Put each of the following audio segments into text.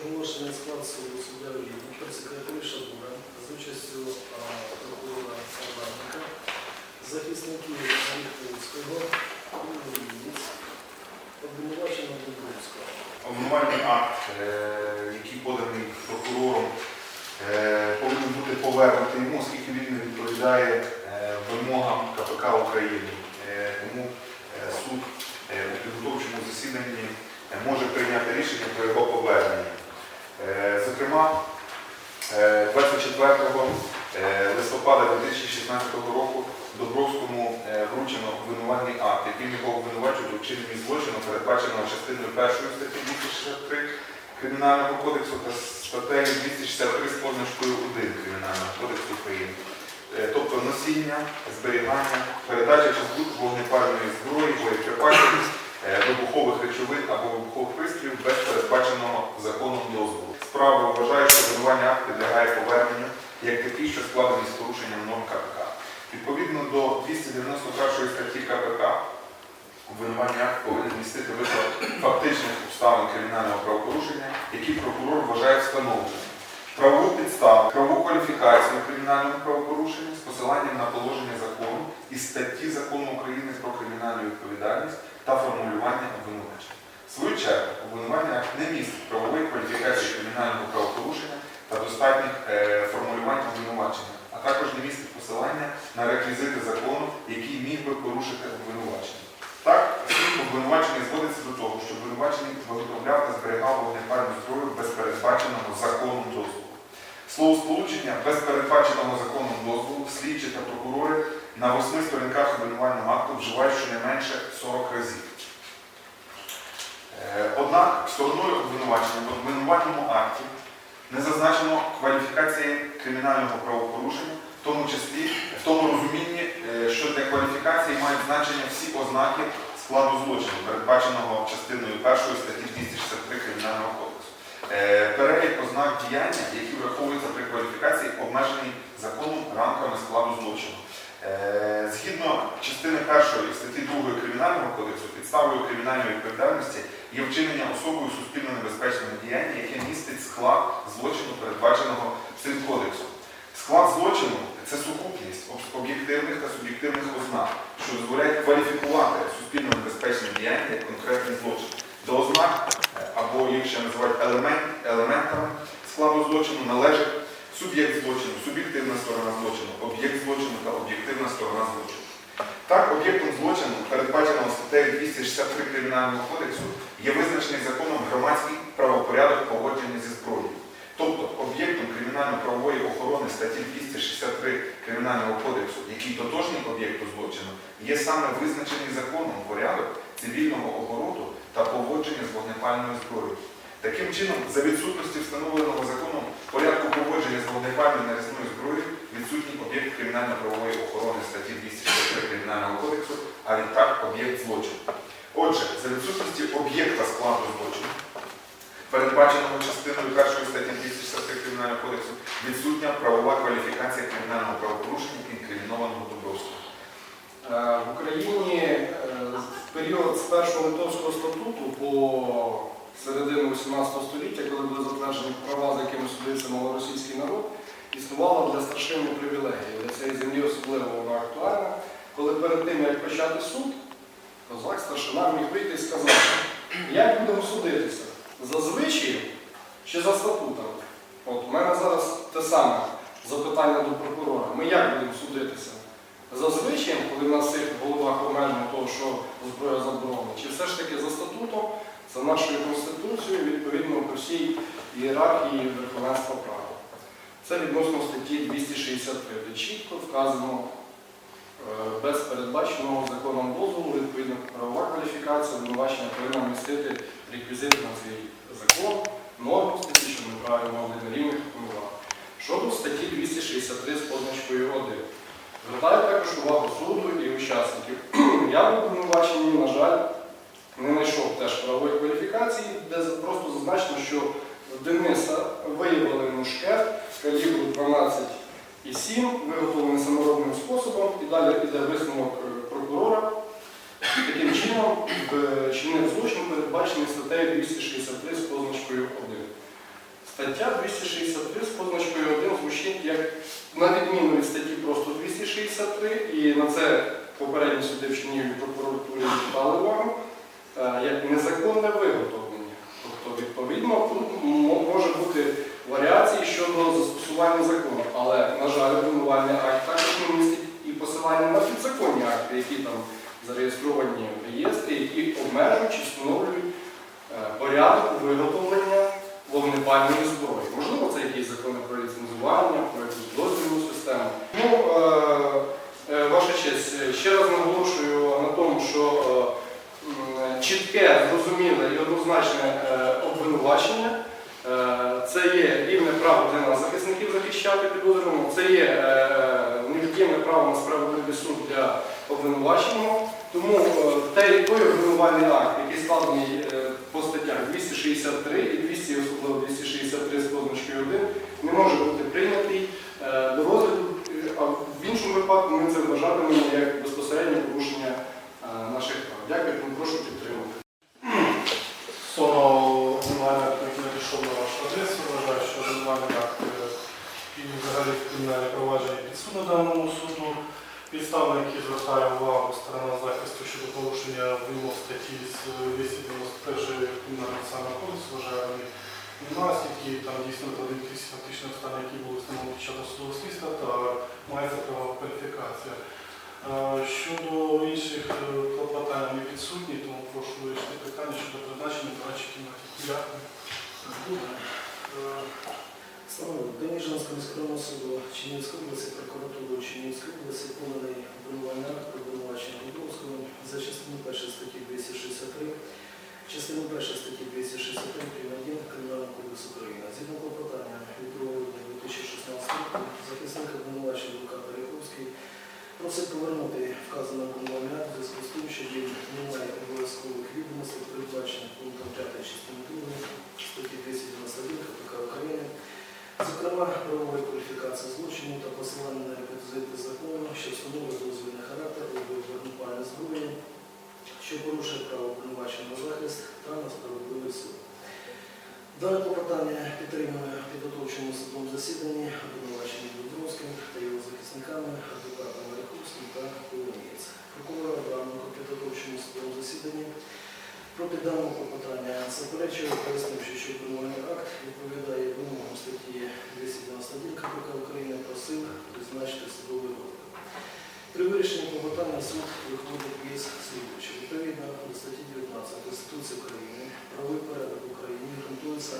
Оголошений склад суду суддя Олійників, секретарі Шабура з участю прокурора Сарданника, захисників Ріховського, Ілліць, обвинуваченого Дубровського. Обвинувальний акт, е, який поданий прокурором, е, повинен бути повернутий йому, оскільки він не відповідає е, вимогам КПК України. Тому суд у підготовчому засіданні може прийняти рішення про його повернення. Е, Зокрема, е, 24 е, листопада 2016 року Добровському е, вручено обвинувальний акт, яким його обвинувачують у вчиненні злочину, передбаченого частиною першої статті 263 Кримінального кодексу та статтею 263 з позначкою 1 Кримінального кодексу України. Е, Тобто носіння, зберігання, передача збут вогнепальної зброї, боєприпасів, е, вибухових речовин або вибухових пристроїв без передбаченого законом дозволу. Справа вважає, що обвинувальний акт підлягає поверненню як такий, що складений з порушенням норм КПК. Відповідно до 291 статті КПК, обвинувальний акт повинен містити виклад фактичних обставин кримінального правопорушення, які прокурор вважає встановленими. Правову підставу, правову кваліфікацію кримінального правопорушення з посиланням на положення закону і статті закону України про кримінальну відповідальність та формулювання обвинувачення. В свою чергу, обвинувальний акт не містить правової кваліфікації кримінального правопорушення та достатніх е, формулювань обвинувачення, а також не містить посилання на реквізити закону, який міг би порушити обвинувачення. Обвинувачений зводиться до того, що обвинувачений виготовляв та зберігав вогнепальну зброю без передбаченого законом дозволу. Слово сполучення без передбаченого законом дозволу слідчі та прокурори на восьми сторінках обвинувального акту вживають щонайменше 40 разів. Е, Однак стороною обвинувачення в обвинувальному акті не зазначено кваліфікації кримінального правопорушення, в тому числі в тому розумінні, е, що для кваліфікації мають значення всі ознаки складу злочину, передбаченого частиною 1 статті 263 Кримінального кодексу. Е, Перелік ознак діяння, які враховуються при кваліфікації, обмежений законом рамками складу злочину. Е, Згідно частини 1 статті 2 Кримінального кодексу, підставою кримінальної відповідальності є вчинення особою суспільно небезпечного діяння, яке містить склад злочину, передбаченого цим кодексом. Склад злочину це сукупність об'єктивних та суб'єктивних ознак, що дозволяють кваліфікувати суспільно небезпечне діяння як конкретний злочин. До ознак, е, або їх ще називають елемент, елементами складу злочину належить суб'єкт злочину, суб'єктивна сторона злочину, об'єкт злочину та об'єктивна сторона злочину. Так, об'єктом злочину, передбаченого статтею 263 Кримінального кодексу, є визначений законом громадський правопорядок поводження зі зброєю. Тобто об'єктом кримінально-правової охорони статті 263 Кримінального кодексу, який тотожний об'єкту злочину, є саме визначений законом порядок цивільного обороту та поводження з вогнепальною зброєю. Таким чином, за відсутності встановленого законом порядку поводження з вогнепальною нарізною зброєю відсутній об'єкт кримінально-правової охорони статті 263 Кримінального кодексу, а відтак об'єкт злочину. Отже, за відсутності об'єкта складу злочину, передбаченого частиною першої статті 263 Кримінального кодексу, відсутня правова кваліфікація кримінального правопорушення інкримінованого Дубровського. Е, В Україні е, в період з першого литовського статуту по середину 18 століття, коли були затверджені права, за якими судився малоросійський народ, існувала для старшини привілегія. Для цієї землі особливо вона актуальна. Коли перед тим, як почати суд, козак старшина міг вийти і сказати, як будемо судитися? За звичаєм чи за статутом? От у мене зараз те саме запитання до прокурора. Ми як будемо судитися? Зазвичай, коли в нас в головах обмежено того, що зброя заборонена, чи все ж таки за статутом, за нашою конституцією, відповідно по всій ієрархії верховенства права. Це відносно статті 263, де чітко вказано без передбаченого законом дозволу, відповідно правова кваліфікація, обвинувачення повинна містити реквізит на цей закон, норму статті, що ми правильно могли на рівних формулювати. Щодо статті 263 з позначкою 1. Звертаю також увагу суду і учасників. Я в обвинуваченні, на жаль, не знайшов теж правової кваліфікації, де просто зазначено, що Дениса виявили мушкет калібру 12,7, виготовлений саморобним способом, і далі йде висновок е, прокурора. Таким чином, в- чинив злочин передбачений статтею 263 з позначкою 1. Стаття 263 з позначкою 1 звучить як на відміну від статті просто 263, і на це попередні суди в Чернігові прокуратурі звертали увагу, е, як незаконне виготовлення. Тобто, відповідно, тут може бути варіації щодо застосування закону, але, на жаль, обвинувальний акт також не містить і посилання на підзаконні акти, які там зареєстровані в реєстрі, які обмежують чи встановлюють е, порядок виготовлення вогнепальної зброї. Можливо, це якийсь закони про ліцензування, про якусь дозвільну систему. Ну, е, е, ваша честь, ще раз наголошую на тому, що чітке, зрозуміле і однозначне обвинувачення. Це є рівне право для нас захисників захищати підозрюваного, це є е, невід'ємне право на справедливий суд для обвинуваченого. Тому е, той, обвинувальний акт, який складений е, по статтях 263 і 200, особливо 263 з позначкою 1, не може бути прийнятий до розгляду, а в іншому випадку ми це вважатимемо як безпосереднє порушення наших прав. Дякую, прошу підтримати. Стосовно обвинувальний акт, який надійшов на вашу адресу, вважаю, що обвинувальний акт е, і кримінальне провадження підсудно даному суду. Підстави, які звертає увагу сторона захисту щодо порушення вимог статті з 291 кримінального національного кодексу, вважаю, вони не наслідки, там дійсно якісь фактичні обставини, які були встановлені під час досудового слідства, та мається правова кваліфікація. Щодо інших е, клопотань не підсутні, тому прошу вирішити питання щодо призначення дорадчої кімнати. Встановлено до Ніжинського міського суду Чернігівської області, прокуратури Чернігівської області поданий обвинувальний акт про обвинувачення Дубровського за частину 1 статті 263, частину 1 статті 263 прим. 1 Кримінального кодексу України. Згідно клопотання від 2 грудня 2016 року захисник обвинувачення адвокат Ряховський просить повернути вказаний обвинувальний акт у зв'язку з тим, що він не має обов'язкових відомостей, передбачених пунктом 5 частини 2 статті 291 КПК України, зокрема правової кваліфікації злочину та посилання на реквізити закону, що встановлює дозвільний характер у вогнепальної зброї, що порушує право обвинувачення на захист та на справедливий суд. Дане клопотання підтримує підготовчому судовому засіданні обвинувачення Дубровським та його захисниками, адвокатом Маріховським та Коломієць. Прокурор Абраменко в підготовчому судовому засіданні проти даного клопотання заперечує, пояснивши, що обвинувальний акт відповідає вимогам статті 291 КПК України про сил призначити судовий розгляд. При вирішенні клопотання суд виходить із слідуючи. Відповідно до статті 19 Конституції України, правовий порядок в Україні ґрунтується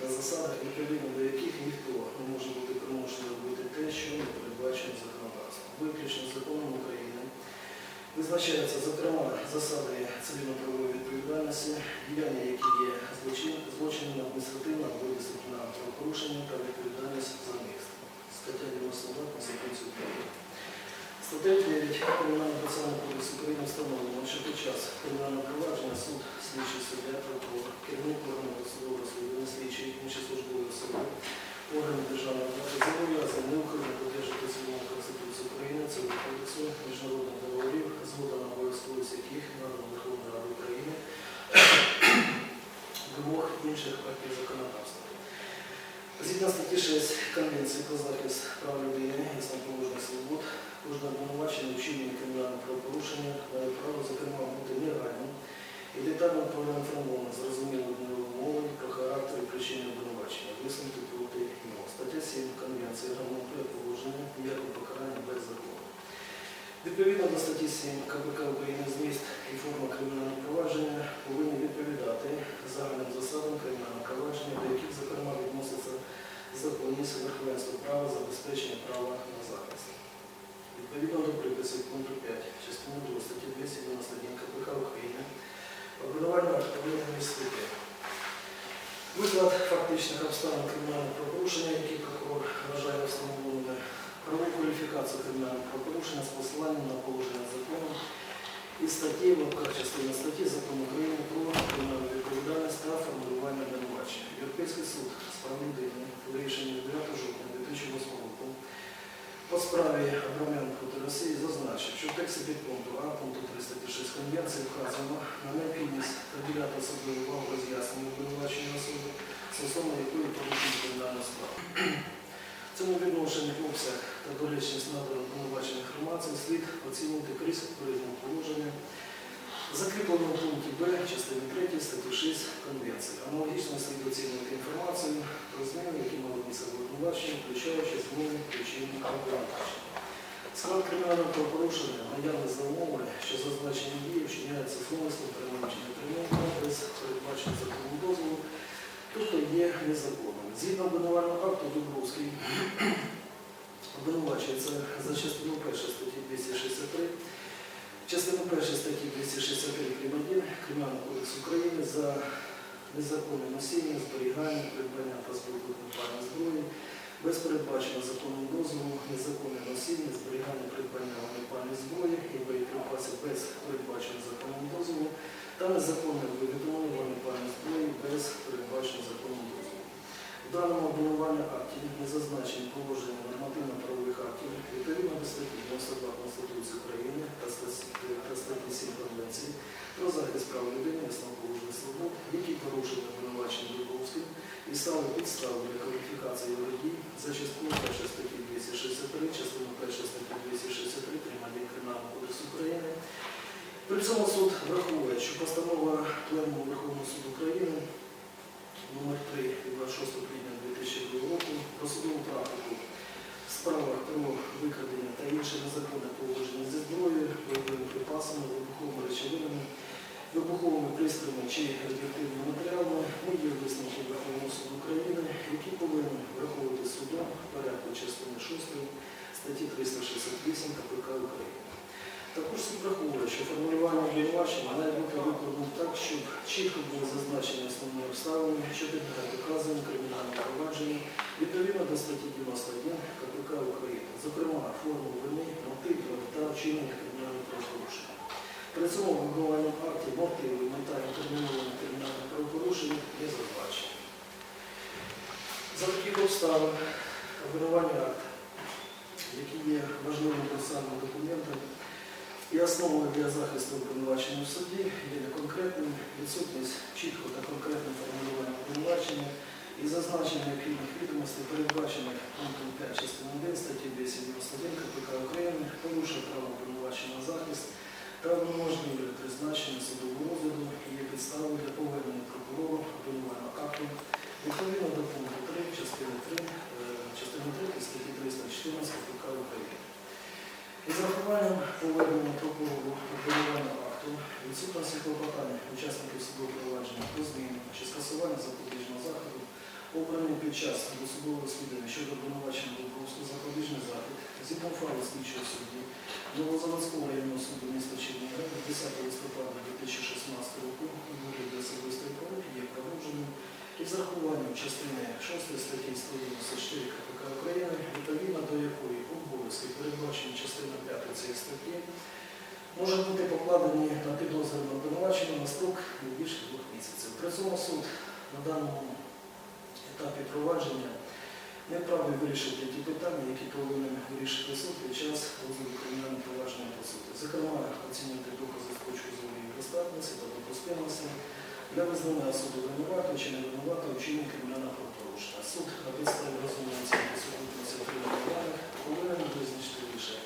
на засадах, відповідно до яких ніхто не може бути примушений робити те, що не передбачено законодавством. Виключно законом України визначаються, зокрема, засади цивільно-правової відповідальності, діяння, які є злочин, злочинами адміністративного або дисциплінарного правопорушення та відповідальність за них. Стаття 92 Конституції України. Статтею 9 Кримінального процесуального кодексу України встановлено, що під час кримінального провадження суд, слідчий суддя, прокурор, керівник органу судового розслідування, слідчий, інші службові особи, органи державної влади зобов'язані неухильно додержати цивільну Конституцію України, Цивільного кодексу, на обов'язковість Верховної Ради України, вимог інших актів законодавства. Згідно статті 6 Конвенції про захист прав людини і основоположних свобод, кожне обвинувачення вчинення кримінального правопорушення має право, зокрема, бути негайним і детально проінформовано зрозумілою мовою про характер і причини обвинувачення, висунути проти нього. Стаття 7 Конвенції регламентує положення ніякого покарання без закону. Відповідно до статті 7 КПК України зміст і форма кримінального провадження повинні відповідати загальним засадам кримінального провадження, до яких, зокрема, відноситься законність, верховенство права, забезпечення права на захист. Відповідно до приписів пункту 5 частини 2 статті 291 КПК України обвинувальна повинна містити виклад фактичних обставин кримінального правопорушення, які прокурор вважає встановленими, правову кримінального правопорушення з посиланням на положення закону і статті в лапках частини статті Закону України про кримінальну відповідальність та формулювання обвинувачення. Європейський суд з прав людини у рішенні 9 жовтня 2008 року по справі Абрамен проти Росії зазначив, що в тексті підпункту А пункту 306 Конвенції вказано на необхідність приділяти особливу увагу роз'ясненню обвинувачення особи, стосовно якої порушення доречність наданої обвинувачення інформації слід оцінювати крізь відповідного положення, закріпленого в пункті Б частини 3 статті 6 Конвенції. Аналогічно слід оцінювати інформацію про зміни, які мали місце в обвинуваченні, включаючи зміни причин обвинувачення. Склад кримінального правопорушення наявне за умови, що зазначені дії вчиняються з умислом переміщення примінка без передбачення законом дозволу, тобто є незаконним. Згідно обвинувального акту Дубровський обвинувачується за частину 1 статті 263, частину 1 статті 263 крім 1 Кримінального кодексу України за незаконне носіння, зберігання, придбання та зберігання зброї, без передбачення законом дозволу, незаконне носіння, зберігання придбання вогнепальної зброї і боєприпасів без передбачення законом дозволу та незаконне виготовлення вогнепальної зброї без передбачення законом дозволу. В даному обвинувальному акті не зазначені положення нормативно-правових актів відповідно до статті 92 Конституції України та статті та 7 Конвенції про захист прав людини і основоположних свобод, які порушили обвинувачення Дубровським і стали підставою для кваліфікації дій за частиною 1 статті 263, частиною 1 статті 263 прим. 1 Кримінального кодексу України. При цьому суд враховує, що постанова Пленуму Верховного суду України номер 3 від 26 квітня 2002 року про судову практику в справах про викрадення та інше незаконне поводження зі зброєю, бойовими припасами, вибуховими речовинами, вибуховими пристроями чи радіоактивними матеріалами не є висновком Верховного суду України, які повинні враховувати судом в порядку частини 6 статті 368 КПК України. Суд враховує, що формулювання обвинувачення має бути викладено так, щоб чітко були зазначені основні обставини, що підлягають доказанню кримінального провадження відповідно до статті 91 КПК України, зокрема форму вини, мотив та вчинення кримінального правопорушення. При цьому в обвинувальному акті мотиви, мета інкримінованих кримінальних правопорушень не зазначені. За таких обставин обвинувальний акт, який є важливим процесуальним документом, і основою для захисту обвинувачення в суді є конкретним відсутність чіткого та конкретного формулювання обвинувачення і зазначення необхідних відомостей, передбачених пунктом 5 частини 1 статті 291 КПК України, порушує право обвинувачення на захист та унеможливлює призначення судового розгляду і є підставою для повернення прокурору обвинувального акту відповідно до пункту 3 частини 3 е, частини 3 статті 314 КПК України. Із врахуванням повернення прокурору обвинувального акту, відсутності клопотання учасників судового провадження про зміну чи скасування запобіжного заходу, обраний під час досудового розслідування щодо обвинувачення Дубровського запобіжний захід, згідно ухвали слідчого судді Новозаводського районного суду міста Чернігова 10 листопада 2016 року вигляді особистої пороги є продовженим із зарахуванням частини 6 статті 194 КПК України, відповідно до якої обов'язки, передбачені частиною 5 цієї статті, можуть бути покладені на підозрюваного обвинувачення на строк не більше двох місяців. При цьому суд на даному етапі провадження не вправі вирішити ті питання, які повинен вирішити суд під час розгляду кримінального провадження по суду. Зокрема, оцінювати докази з точки зору їх достатності та допустимості для визнання особи винуватою чи не винуватою вчинення кримінального правопорушення. Суд на підставі розумної оцінки сукупності отриманих даних повинен визначити лише,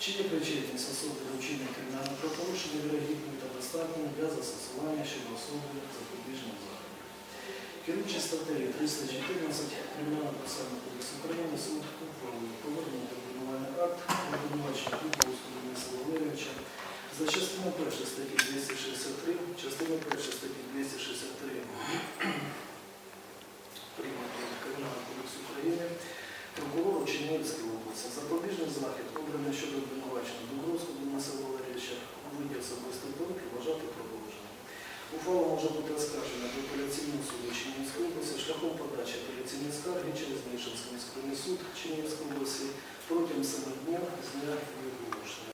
чи є причетність особи до вчинення кримінального правопорушення вірогідною та достатньою для застосування щодо особи запобіжного заходу. Керуючи статтею 314 Кримінального процесуального кодексу України, суд ухвалив повернення до обвинувальний акт обвинувачення Дубовського Дениса Валерійовича за частиною 1 статті 263,